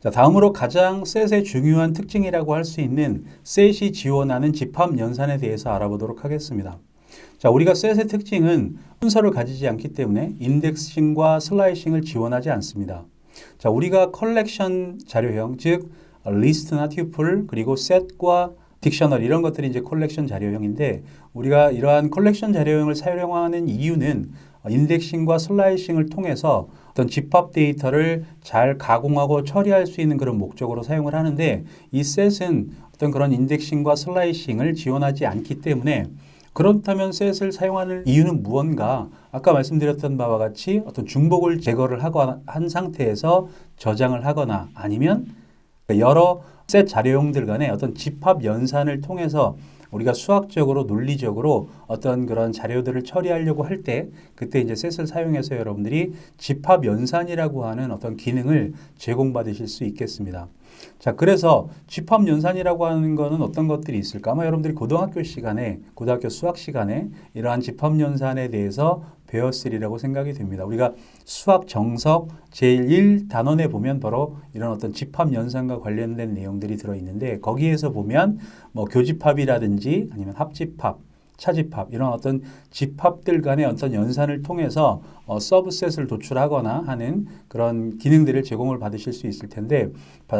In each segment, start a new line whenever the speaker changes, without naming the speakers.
자, 다음으로 가장 셋의 중요한 특징이라고 할 수 있는 셋이 지원하는 집합 연산에 대해서 알아보도록 하겠습니다. 자, 우리가 셋의 특징은 순서를 가지지 않기 때문에 인덱싱과 슬라이싱을 지원하지 않습니다. 자, 우리가 컬렉션 자료형, 즉 리스트나 튜플 그리고 셋과 딕셔너리 이런 것들이 이제 컬렉션 자료형인데 우리가 이러한 컬렉션 자료형을 사용하는 이유는 인덱싱과 슬라이싱을 통해서 어떤 집합 데이터를 잘 가공하고 처리할 수 있는 그런 목적으로 사용을 하는데 이 셋은 어떤 그런 인덱싱과 슬라이싱을 지원하지 않기 때문에 그렇다면 셋을 사용하는 이유는 무언가? 아까 말씀드렸던 바와 같이 어떤 중복을 제거를 하거나 한 상태에서 저장을 하거나 아니면 여러 셋 자료형들 간의 어떤 집합 연산을 통해서 우리가 수학적으로 논리적으로 어떤 그런 자료들을 처리하려고 할 때 그때 이제 셋을 사용해서 여러분들이 집합 연산이라고 하는 어떤 기능을 제공받으실 수 있겠습니다. 자, 그래서 집합 연산이라고 하는 거는 어떤 것들이 있을까? 아마 여러분들이 고등학교 시간에, 고등학교 수학 시간에 이러한 집합 연산에 대해서 배웠으리라고 생각이 됩니다. 우리가 수학 정석 제1 단원에 보면 바로 이런 어떤 집합 연산과 관련된 내용들이 들어 있는데 거기에서 보면 뭐 교집합이라든지 아니면 합집합 차집합 이런 어떤 집합들 간의 어떤 연산을 통해서 어, 서브셋을 도출하거나 하는 그런 기능들을 제공을 받으실 수 있을 텐데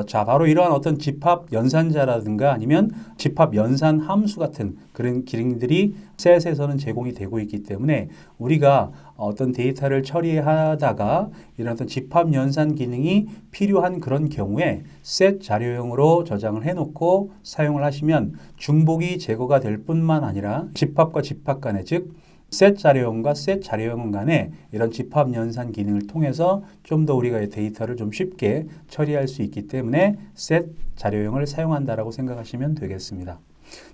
자 바로 이러한 어떤 집합 연산자라든가 아니면 집합 연산 함수 같은 그런 기능들이 셋에서는 제공이 되고 있기 때문에 우리가 어떤 데이터를 처리하다가 이런 어떤 집합 연산 기능이 필요한 그런 경우에 셋 자료형으로 저장을 해놓고 사용을 하시면 중복이 제거가 될 뿐만 아니라 집합과 집합 간의 즉셋 자료형과 셋 자료형 간의 이런 집합 연산 기능을 통해서 좀 더 우리가 데이터를 좀 쉽게 처리할 수 있기 때문에 셋 자료형을 사용한다라고 생각하시면 되겠습니다.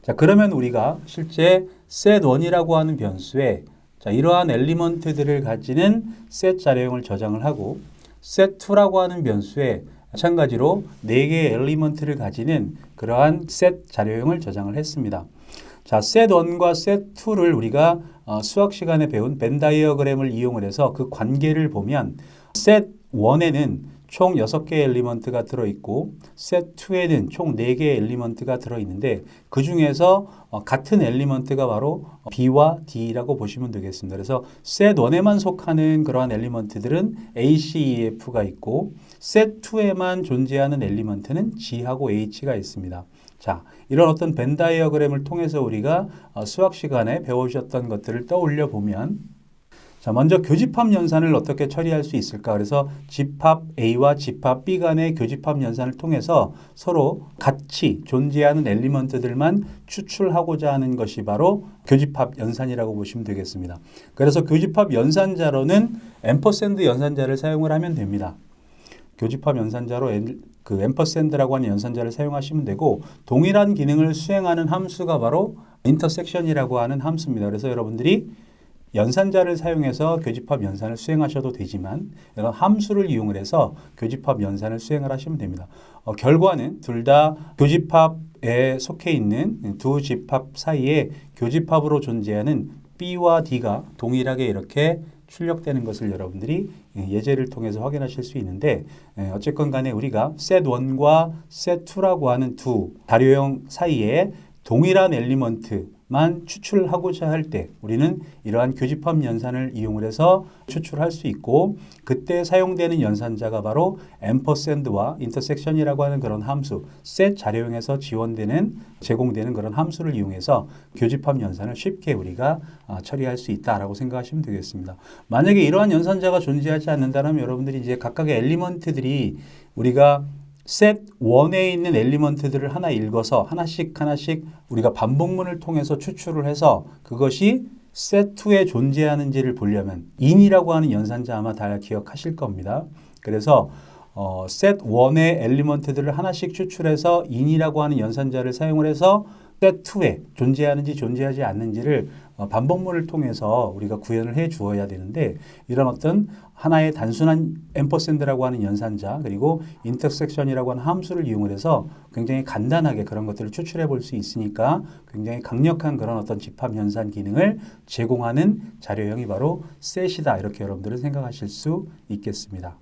자, 그러면 우리가 실제 set1이라고 하는 변수에 자, 이러한 엘리먼트들을 가지는 set 자료형을 저장을 하고 set2라고 하는 변수에 마찬가지로 4개의 엘리먼트를 가지는 그러한 set 자료형을 저장을 했습니다. 자, set1과 set2를 우리가 어, 수학 시간에 배운 벤 다이어그램을 이용을 해서 그 관계를 보면 set1에는 총 6개의 엘리먼트가 들어있고 셋 2에는 총 4개의 엘리먼트가 들어있는데 그 중에서 어, 같은 엘리먼트가 바로 B와 D라고 보시면 되겠습니다. 그래서 셋 1에만 속하는 그러한 엘리먼트들은 A, C, E, F가 있고 셋 2에만 존재하는 엘리먼트는 G하고 H가 있습니다. 자, 이런 어떤 벤 다이어그램을 통해서 우리가 어, 수학 시간에 배우셨던 것들을 떠올려 보면 자, 먼저 교집합 연산을 어떻게 처리할 수 있을까? 그래서 집합 A와 집합 B 간의 교집합 연산을 통해서 서로 같이 존재하는 엘리먼트들만 추출하고자 하는 것이 바로 교집합 연산이라고 보시면 되겠습니다. 그래서 교집합 연산자로는 앰퍼샌드 연산자를 사용을 하면 됩니다. 교집합 연산자로 그 앰퍼샌드라고 하는 연산자를 사용하시면 되고 동일한 기능을 수행하는 함수가 바로 인터섹션이라고 하는 함수입니다. 그래서 여러분들이 연산자를 사용해서 교집합 연산을 수행하셔도 되지만 이런 함수를 이용을 해서 교집합 연산을 수행을 하시면 됩니다. 어, 결과는 둘 다 교집합에 속해 있는 두 집합 사이에 교집합으로 존재하는 B와 D가 동일하게 이렇게 출력되는 것을 여러분들이 예, 예제를 통해서 확인하실 수 있는데 예, 어쨌건 간에 우리가 set1과 set2라고 하는 두 자료형 사이에 동일한 엘리먼트 만 추출하고자 할 때 우리는 이러한 교집합 연산을 이용을 해서 추출할 수 있고 그때 사용되는 연산자가 바로 앰퍼샌드와 인터섹션이라고 하는 그런 함수 셋 자료형에서 지원되는 제공되는 그런 함수를 이용해서 교집합 연산을 쉽게 우리가 아, 처리할 수 있다라고 생각하시면 되겠습니다. 만약에 이러한 연산자가 존재하지 않는다면 여러분들이 이제 각각의 엘리먼트들이 우리가 셋 1에 있는 엘리먼트들을 하나 읽어서 하나씩 하나씩 우리가 반복문을 통해서 추출을 해서 그것이 셋 2에 존재하는지를 보려면 인이라고 하는 연산자 아마 다 기억하실 겁니다. 그래서 어, 셋 1의 엘리먼트들을 하나씩 추출해서 인이라고 하는 연산자를 사용을 해서 셋 2에 존재하는지 존재하지 않는지를 어, 반복문을 통해서 우리가 구현을 해 주어야 되는데 이런 어떤 하나의 단순한 앰퍼샌드라고 하는 연산자 그리고 인터섹션이라고 하는 함수를 이용을 해서 굉장히 간단하게 그런 것들을 추출해 볼 수 있으니까 굉장히 강력한 그런 어떤 집합 연산 기능을 제공하는 자료형이 바로 셋이다 이렇게 여러분들은 생각하실 수 있겠습니다.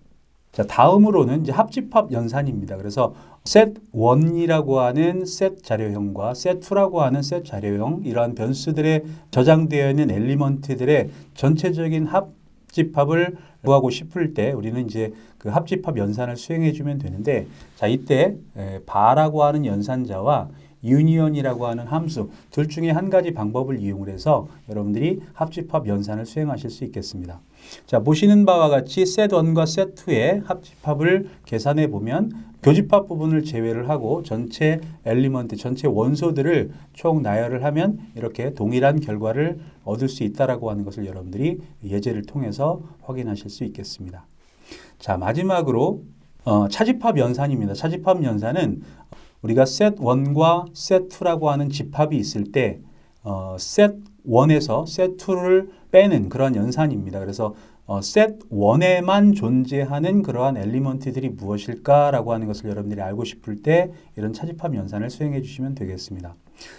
자, 다음으로는 이제 합집합 연산입니다. 그래서 set 1이라고 하는 set 자료형과 set 2라고 하는 set 자료형 이러한 변수들에 저장되어 있는 엘리먼트들의 전체적인 합집합을 구하고 싶을 때 우리는 이제 그 합집합 연산을 수행해 주면 되는데 자, 이때 에, 바라고 하는 연산자와 유니언이라고 하는 함수 둘 중에 한 가지 방법을 이용을 해서 여러분들이 합집합 연산을 수행하실 수 있겠습니다. 자, 보시는 바와 같이 set1과 set2의 합집합을 계산해 보면 교집합 부분을 제외를 하고 전체 엘리먼트, 전체 원소들을 총 나열을 하면 이렇게 동일한 결과를 얻을 수 있다라고 하는 것을 여러분들이 예제를 통해서 확인하실 수 있겠습니다. 자, 마지막으로 어, 차집합 연산입니다. 차집합 연산은 우리가 set 1과 set 2라고 하는 집합이 있을 때 어, set 1에서 set 2를 빼는 그런 연산입니다. 그래서 어, set 1에만 존재하는 그러한 엘리먼트들이 무엇일까라고 하는 것을 여러분들이 알고 싶을 때 이런 차집합 연산을 수행해 주시면 되겠습니다.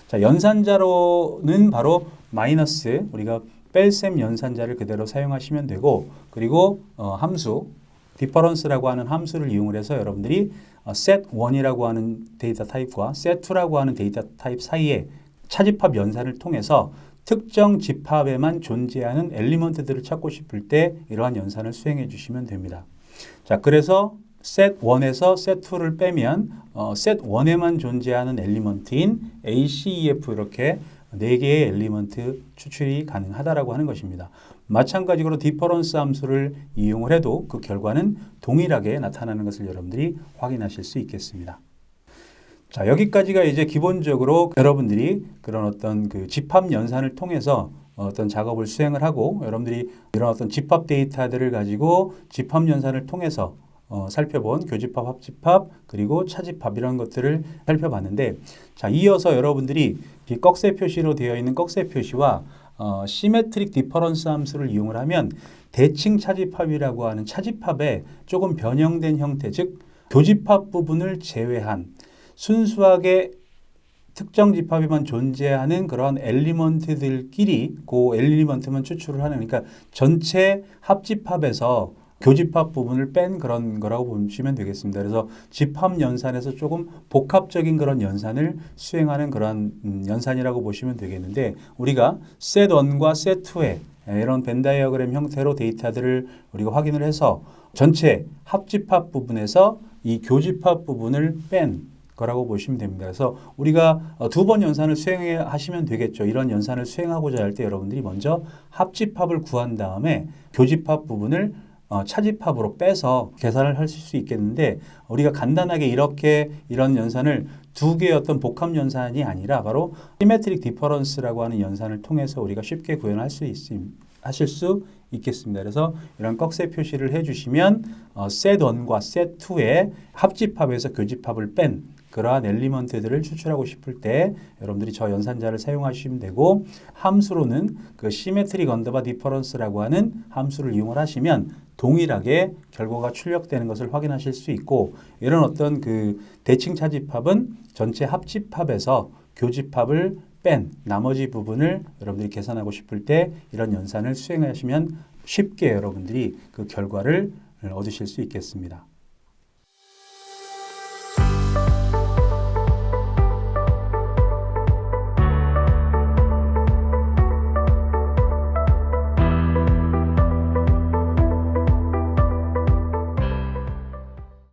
자, 연산자로는 바로 마이너스 우리가 뺄셈 연산자를 그대로 사용하시면 되고 그리고 어, 함수 디퍼런스라고 하는 함수를 이용을 해서 여러분들이 어, set1이라고 하는 데이터 타입과 set2라고 하는 데이터 타입 사이에 차집합 연산을 통해서 특정 집합에만 존재하는 엘리먼트들을 찾고 싶을 때 이러한 연산을 수행해 주시면 됩니다. 자, 그래서 set 1에서 set 2를 빼면 어, set 1에만 존재하는 엘리먼트인 A, C, E, F 이렇게 네 개의 엘리먼트 추출이 가능하다라고 하는 것입니다. 마찬가지로 디퍼런스 함수를 이용을 해도 그 결과는 동일하게 나타나는 것을 여러분들이 확인하실 수 있겠습니다. 자, 여기까지가 이제 기본적으로 여러분들이 그런 어떤 그 집합 연산을 통해서 어떤 작업을 수행을 하고 여러분들이 이런 어떤 집합 데이터들을 가지고 집합 연산을 통해서 어, 살펴본 교집합, 합집합, 그리고 차집합 이런 것들을 살펴봤는데 자, 이어서 여러분들이 이 꺽쇠 표시로 되어 있는 꺽쇠 표시와 어, 시메트릭 디퍼런스 함수를 이용을 하면 대칭 차집합이라고 하는 차집합의 조금 변형된 형태, 즉 교집합 부분을 제외한 순수하게 특정 집합에만 존재하는 그런 엘리먼트들끼리 그 엘리먼트만 추출을 하는 그러니까 전체 합집합에서 교집합 부분을 뺀 그런 거라고 보시면 되겠습니다. 그래서 집합 연산에서 조금 복합적인 그런 연산을 수행하는 그런 음, 연산이라고 보시면 되겠는데 우리가 set 1과 set 2의 이런 벤 다이어그램 형태로 데이터들을 우리가 확인을 해서 전체 합집합 부분에서 이 교집합 부분을 뺀 거라고 보시면 됩니다. 그래서 우리가 어, 두번 연산을 수행하시면 되겠죠. 이런 연산을 수행하고자 할 때 여러분들이 먼저 합집합을 구한 다음에 교집합 부분을 어, 차집합으로 빼서 계산을 하실 수 있겠는데 우리가 간단하게 이렇게 이런 연산을 두 개의 어떤 복합 연산이 아니라 바로 시메트릭 디퍼런스라고 하는 연산을 통해서 우리가 쉽게 구현할 수 있음 하실 수 있겠습니다. 그래서 이런 꺽쇠 표시를 해주시면 어, set 1과 set 2의 합집합에서 교집합을 뺀 그러한 엘리먼트들을 추출하고 싶을 때 여러분들이 저 연산자를 사용하시면 되고 함수로는 그 시메트릭 언더바 디퍼런스라고 하는 함수를 이용을 하시면 동일하게 결과가 출력되는 것을 확인하실 수 있고 이런 어떤 그 대칭 차집합은 전체 합집합에서 교집합을 뺀 나머지 부분을 여러분들이 계산하고 싶을 때 이런 연산을 수행하시면 쉽게 여러분들이 그 결과를 얻으실 수 있겠습니다.